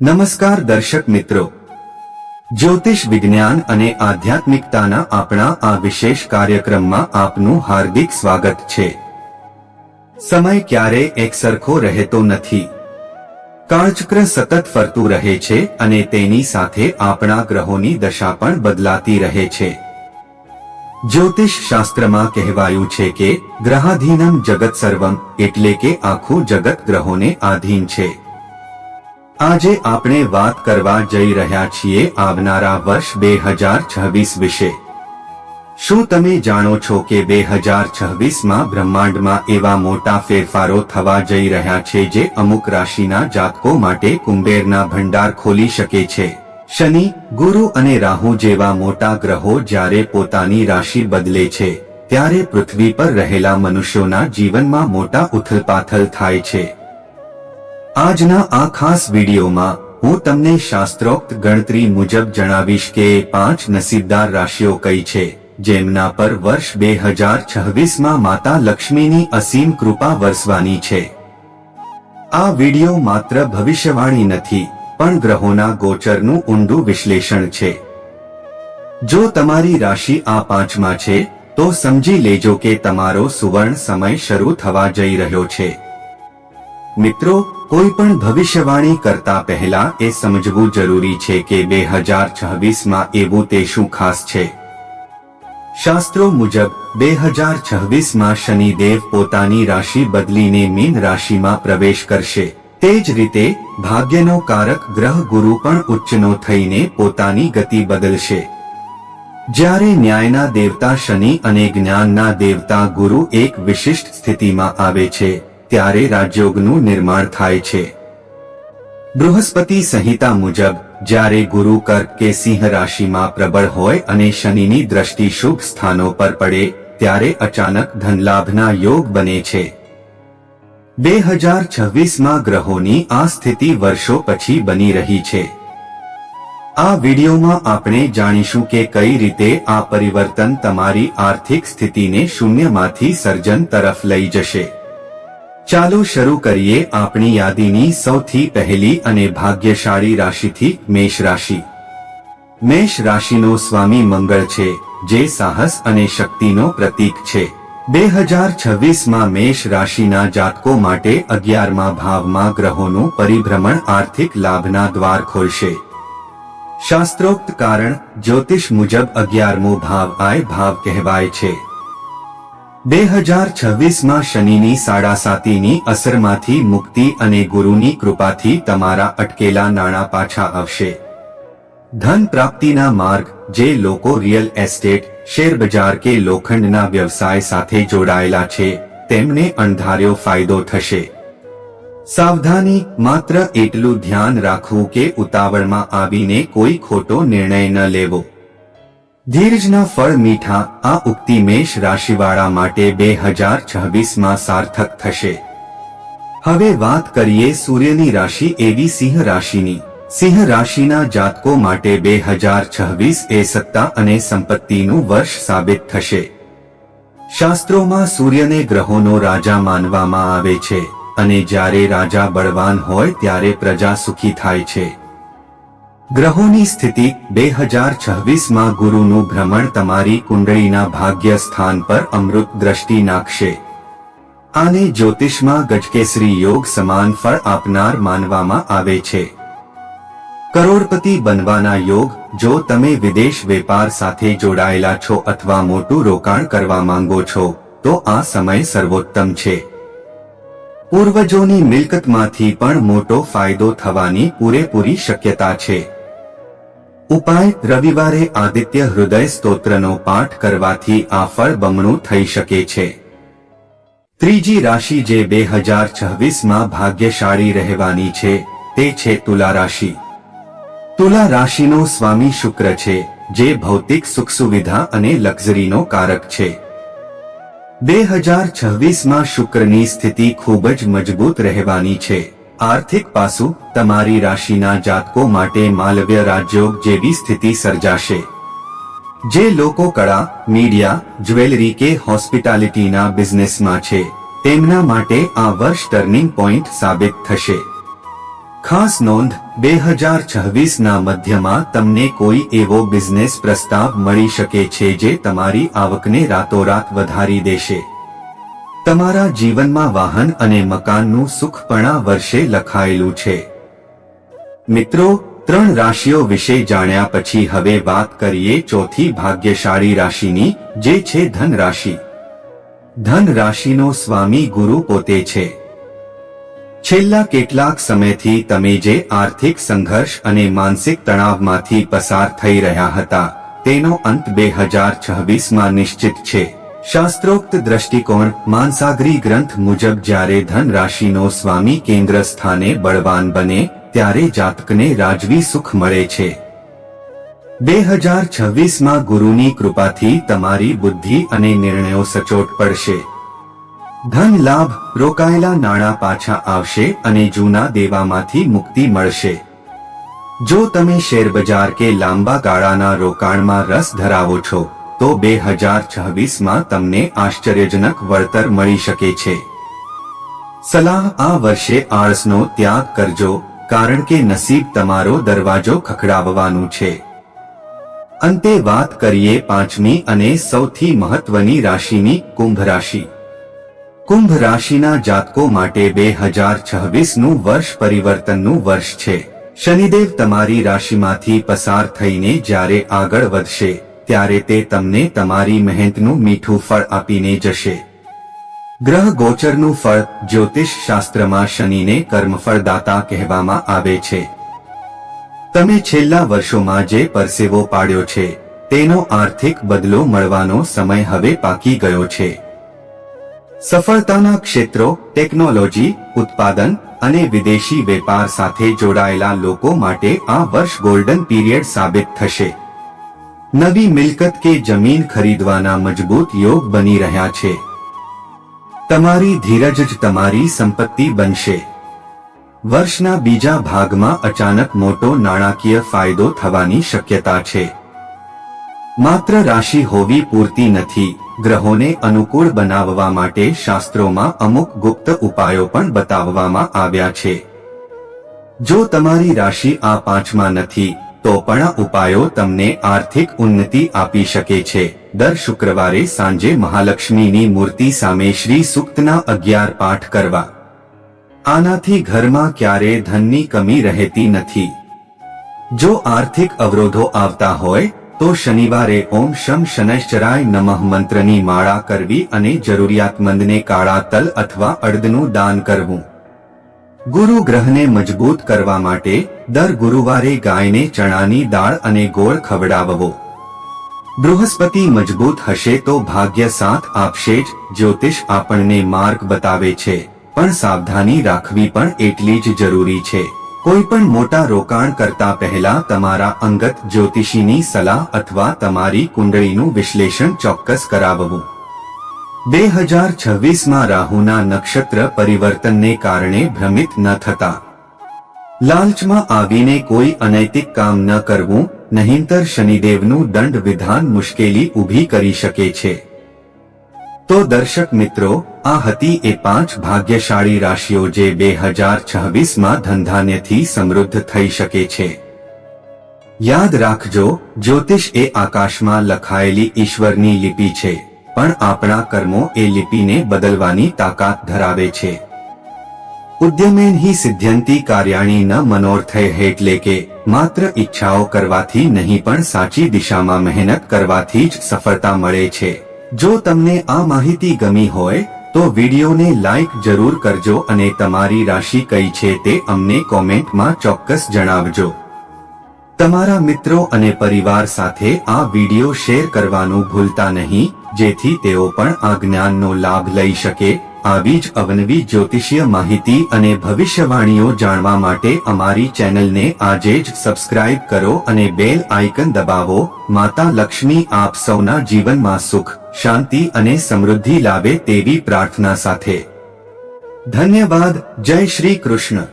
નમસ્કાર દર્શક મિત્રો. જ્યોતિષ વિજ્ઞાન અને આધ્યાત્મિકતાના આપણા આ વિશેષ કાર્યક્રમમાં આપનું હાર્દિક સ્વાગત છે. સમય ક્યારે એકસરખો રહેતો નથી. કાળચક્ર સતત ફરતું રહે છે અને તેની સાથે આપણા ગ્રહોની દશા પણ બદલાતી રહે છે. જ્યોતિષ શાસ્ત્રમાં કહેવાયું છે કે ગ્રહાધીનમ જગત સર્વમ એટલે કે આખું જગત ગ્રહોને આધીન છે. આજે આપણે વાત કરવા જઈ રહ્યા છીએ આવનારા વર્ષ બે હજાર છવ્વીસ વિશે. શું તમે જાણો છો કે બે હજાર છવ્વીસમાં બ્રહ્માંડમાં એવા મોટા ફેરફારો થવા જઈ રહ્યા છે જે અમુક રાશિના જાતકો માટે કુંબેરના ભંડાર ખોલી શકે છે? શનિ, ગુરુ અને રાહુ જેવા મોટા ગ્રહો જ્યારે પોતાની રાશિ બદલે છે, ત્યારે પૃથ્વી પર રહેલા મનુષ્યોના જીવનમાં મોટા ઉથલપાથલ થાય છે. આજના આ ખાસ વિડીયોમાં હું તમને શાસ્ત્રોક્ત ગણતરી મુજબ જણાવીશ કે પાંચ નસીબદાર રાશિઓ કઈ છે, જેમના પર વર્ષ બે હજાર છવ્વીસમાં માતા લક્ષ્મીની અસીમ કૃપા વરસવાની છે. આ વીડિયો માત્ર ભવિષ્યવાણી નથી, પણ ગ્રહોના ગોચરનું ઊંડું વિશ્લેષણ છે. જો તમારી રાશિ આ પાંચમાં છે, તો સમજી લેજો કે તમારો સુવર્ણ સમય શરૂ થવા જઈ રહ્યો છે. મિત્રો, કોઈ પણ ભવિષ્યવાણી કરતા પહેલા એ સમજવું જરૂરી છે કે બે હજાર છવ્વીસમાં એવું તે શું ખાસ છે. શાસ્ત્રો મુજબ, બે હજાર છવ્વીસમાં શનિદેવ પોતાની રાશિ બદલીને મીન રાશિમાં પ્રવેશ કરશે. તે જ રીતે, ભાગ્યનો કારક ગ્રહ ગુરુ પણ ઉચ્ચનો થઈને પોતાની ગતિ બદલશે. જ્યારે ન્યાયના દેવતા શનિ અને જ્ઞાનના દેવતા ગુરુ એક વિશિષ્ટ સ્થિતિમાં આવે છે ત્યારે રાજયોગનું નિર્માણ થાય છે. બૃહસ્પતિ સંહિતા મુજબ, જ્યારે ગુરુ કર્ક કે સિંહ રાશિમાં પ્રબળ હોય અને શનિની દ્રષ્ટિ શુભ સ્થાનો પર પડે, ત્યારે અચાનક ધનલાભના યોગ બને છે. બે હજાર છવ્વીસમાં ગ્રહોની આ સ્થિતિ વર્ષો પછી બની રહી છે. આ વિડીયોમાં આપણે જાણીશું કે કઈ રીતે આ પરિવર્તન તમારી આર્થિક સ્થિતિને શૂન્યમાંથી સર્જન તરફ લઈ જશે. ચાલો શરૂ કરીએ આપણી યાદીની સૌથી પહેલી અને ભાગ્યશાળી રાશિથી મેષ રાશિ. મેષ રાશિનો સ્વામી મંગળ છે, જે સાહસ અને શક્તિનો પ્રતીક છે. બે હજાર છવ્વીસમાં મેષ રાશિના જાતકો માટે અગિયારમા ભાવમાં ગ્રહોનું પરિભ્રમણ આર્થિક લાભના દ્વાર ખોલશે. શાસ્ત્રોક્ત કારણ, જ્યોતિષ મુજબ અગિયારમો ભાવ આય ભાવ કહેવાય છે. બે હજાર છવ્વીસમાં શનિની સાડા સાતીની અસરમાંથી મુક્તિ અને ગુરુની કૃપાથી તમારા અટકેલા નાણાં પાછા આવશે. ધન પ્રાપ્તિના માર્ગ, જે લોકો રિયલ એસ્ટેટ શેરબજાર કે લોખંડના વ્યવસાય સાથે જોડાયેલા છે, તેમને અણધાર્યો ફાયદો થશે. સાવધાની, માત્ર એટલું ધ્યાન રાખવું કે ઉતાવળમાં આવીને કોઈ ખોટો નિર્ણય ન લેવો. ધીરજના ફળ મીઠા, આ ઉક્તિ મેષ રાશિવાળા માટે બે હજાર છવ્વીસમાં સાર્થક થશે. હવે વાત કરીએ સૂર્યની રાશિ એવી સિંહ રાશિની. સિંહ રાશિના જાતકો માટે બે હજાર છવ્વીસ એ સત્તા અને સંપત્તિનું વર્ષ સાબિત થશે. શાસ્ત્રોમાં સૂર્યને ગ્રહોનો રાજા માનવામાં આવે છે અને જ્યારે રાજા બળવાન હોય ત્યારે પ્રજા સુખી થાય છે. ગ્રહોની સ્થિતિ બે હજાર છવ્વીસમાં ગુરુનું ભ્રમણ તમારી કુંડળીના ભાગ્ય સ્થાન પર અમૃત દ્રષ્ટિ નાખશે. આને જ્યોતિષમાં ગજકેસરી યોગ સમાન ફળ આપનાર માનવામાં આવે છે. કરોડપતિ બનવાના યોગ, જો તમે વિદેશ વેપાર સાથે જોડાયેલા છો અથવા મોટું રોકાણ કરવા માંગો છો, તો આ સમય સર્વોત્તમ છે. પૂર્વજોની મિલકતમાંથી પણ મોટો ફાયદો થવાની પૂરેપૂરી શક્યતા છે. ઉપાય, રવિવારે આદિત્ય હૃદય સ્તોત્રનો પાઠ કરવાથી આ ફળ બમણું થઈ શકે છે. ત્રીજી રાશિ જે બે હજાર છવ્વીસમાં ભાગ્યશાળી રહેવાની છે, તે છે તુલા રાશિ. તુલા રાશિનો સ્વામી શુક્ર છે, જે ભૌતિક સુખ સુવિધા અને લક્ઝરીનો કારક છે. બે હજાર છવ્વીસમાં શુક્રની સ્થિતિ ખૂબ જ મજબૂત રહેવાની છે. આર્થિક પાસું તમારી રાશિના જાતકો માટે માલવ્ય રાજયોગ જેવી સ્થિતિ સર્જાશે. જે લોકો કળા, મીડિયા, જ્વેલરી કે હોસ્પિટાલિટીના બિઝનેસમાં છે, તેમના માટે આ વર્ષ ટર્નિંગ પોઈન્ટ સાબિત થશે. ખાસ નોંધ, બે હજાર છવ્વીસના મધ્યમાં તમને કોઈ એવો બિઝનેસ પ્રસ્તાવ મળી શકે છે જે તમારી આવકને રાતોરાત વધારી દેશે. તમારા જીવનમાં વાહન અને મકાનનું સુખ પણ વર્ષે લખાયેલું છે. મિત્રો, ત્રણ રાશિઓ વિશે જાણ્યા પછી હવે વાત કરીએ ચોથી ભાગ્યશાળી રાશિની, જે છે ધન રાશિ ધન રાશિનો સ્વામી ગુરુ પોતે છે. છેલ્લા કેટલાક સમયથી તમે જે આર્થિક સંઘર્ષ અને માનસિક તણાવમાંથી પસાર થઈ રહ્યા હતા, તેનો અંત બે હજાર છવ્વીસમાં નિશ્ચિત છે. શાસ્ત્રોક્ત દ્રષ્ટિકોણ, માનસાગરી ગ્રંથ મુજબ જ્યારે ધન રાશિનો સ્વામી કેન્દ્ર સ્થાને બળવાન બને, ત્યારે જાતકને રાજવી સુખ મળે છે. બે હજાર છવ્વીસમાં ગુરુની કૃપાથી તમારી બુદ્ધિ અને નિર્ણયો સચોટ પડશે. ધન લાભ, રોકાયેલા નાણાં પાછા આવશે અને જૂના દેવામાંથી મુક્તિ મળશે. જો તમે શેરબજાર કે લાંબા ગાળાના રોકાણમાં રસ ધરાવો છો તો બે હજાર છવ્વીસમાં તમને આશ્ચર્યજનક વળતર મળી શકે છે. સલાહ આ વર્ષે આળસનો ત્યાગ કરજો, કારણ કે નસીબ તમારો દરવાજો ખખડાવવાનું છે. અંતે વાત કરીએ પાંચમી અને સૌથી મહત્વની રાશિની કુંભ રાશિ. કુંભ રાશિના જાતકો માટે બે હજાર છવ્વીસનું વર્ષ પરિવર્તનનું વર્ષ છે. શનિદેવ તમારી રાશિમાંથી પસાર થઈને જ્યારે આગળ વધશે. ત્યારે તે તમને તમારી મહેનતનું મીઠું ફળ આપીને જશે. ગ્રહ ગોચરનું ફળ જ્યોતિષ શાસ્ત્રમાં શનિને કર્મફળદાતા કહેવામાં આવે છે. તમે છેલ્લા વર્ષોમાં જે પરસેવો પાડ્યો છે, તેનો આર્થિક બદલો મળવાનો સમય હવે પાકી ગયો છે. સફળતાના ક્ષેત્રો ટેકનોલોજી, ઉત્પાદન અને વિદેશી વેપાર સાથે જોડાયેલા લોકો માટે આ વર્ષ ગોલ્ડન પીરિયડ સાબિત થશે. નવી મિલકત કે જમીન ખરીદવાના મજબૂત યોગ બની રહ્યા છે. તમારી ધીરજ જ તમારી સંપત્તિ બનશે. વર્ષના બીજા ભાગમાં અચાનક મોટો નાણાકીય ફાયદો થવાની શક્યતા છે. માત્ર રાશિ હોવી પૂરતી નથી, ગ્રહોને અનુકૂળ બનાવવા માટે શાસ્ત્રોમાં અમુક ગુપ્ત ઉપાયો પણ બતાવવામાં આવ્યા છે. જો તમારી રાશિ આ પાંચમાં નથી તો પણ ઉપાયો તમને આર્થિક ઉન્નતિ આપી શકે છે. દર શુક્રવારે સાંજે મહાલક્ષ્મીની મૂર્તિ સામે શ્રી સુક્તના અગિયાર પાઠ કરવા. આનાથી ઘરમાં ક્યારે ધનની કમી રહેતી નથી. જો આર્થિક અવરોધો આવતા હોય, તો શનિવારે ઓમ શમ શનૈશ્ચરાય નમઃ મંત્રની માળા કરવી અને જરૂરિયાતમંદને કાળા તલ અથવા અડદનું દાન કરવું. ગુરુ ગ્રહને મજબૂત કરવા માટે દર ગુરુવારે ગાયને ચણાની દાળ અને ગોળ ખવડાવવો. બૃહસ્પતિ મજબૂત હશે તો ભાગ્ય સાથ આપશે જ, જ્યોતિષ આપણને માર્ગ બતાવે છે, પણ સાવધાની રાખવી પણ એટલી જ જરૂરી છે. કોઈ પણ મોટા રોકાણ કરતા પહેલા તમારા અંગત જ્યોતિષીની સલાહ અથવા તમારી કુંડળીનું વિશ્લેષણ ચોક્કસ કરાવવું. બે હજાર છવ્વીસમાં રાહુના નક્ષત્ર પરિવર્તનને કારણે ભ્રમિત ન થતા. લાલચમાં આવીને કોઈ અનૈતિક કામ ન કરવું, નહીંતર શનિદેવનું દંડ વિધાન મુશ્કેલી ઊભી કરી શકે છે. તો દર્શક મિત્રો, આ હતી એ પાંચ ભાગ્યશાળી રાશિઓ જે બે હજાર છવ્વીસમાં ધંધાન્યથી સમૃદ્ધ થઈ શકે છે. યાદ રાખજો, જ્યોતિષ એ આકાશમાં લખાયેલી ઈશ્વરની લિપિ છે. પણ આપણા કર્મો એ લિપિને બદલવાની તાકાત ધરાવે છે. ઉદ્યમેન હિ સિદ્ધ્યંતી કાર્યાણી ન મનોર્થય એટલે કે માત્ર ઈચ્છાઓ કરવાથી નહીં પણ સાચી દિશામાં મહેનત કરવાથી જ સફળતા મળે છે. જો તમને આ માહિતી ગમી હોય, તો વિડીયોને લાઈક જરૂર કરજો અને તમારી રાશિ કઈ છે તે અમને કોમેન્ટમાં ચોક્કસ જણાવજો. તમારા મિત્રો અને પરિવાર સાથે આ વીડિયો શેર કરવાનું ભૂલતા નહીં જેથી તેઓ પણ આ જ્ઞાનનો લાભ લઈ શકે. આવી જ અવનવી જ્યોતિષીય માહિતી અને ભવિષ્યવાણીઓ જાણવા માટે અમારી ચેનલને આજે જ સબસ્ક્રાઇબ કરો અને બેલ આઇકન દબાવો. માતા લક્ષ્મી આપ સૌના જીવનમાં સુખ, શાંતિ અને સમૃદ્ધિ લાવે તેવી પ્રાર્થના સાથે. ધન્યવાદ. જય શ્રી કૃષ્ણ.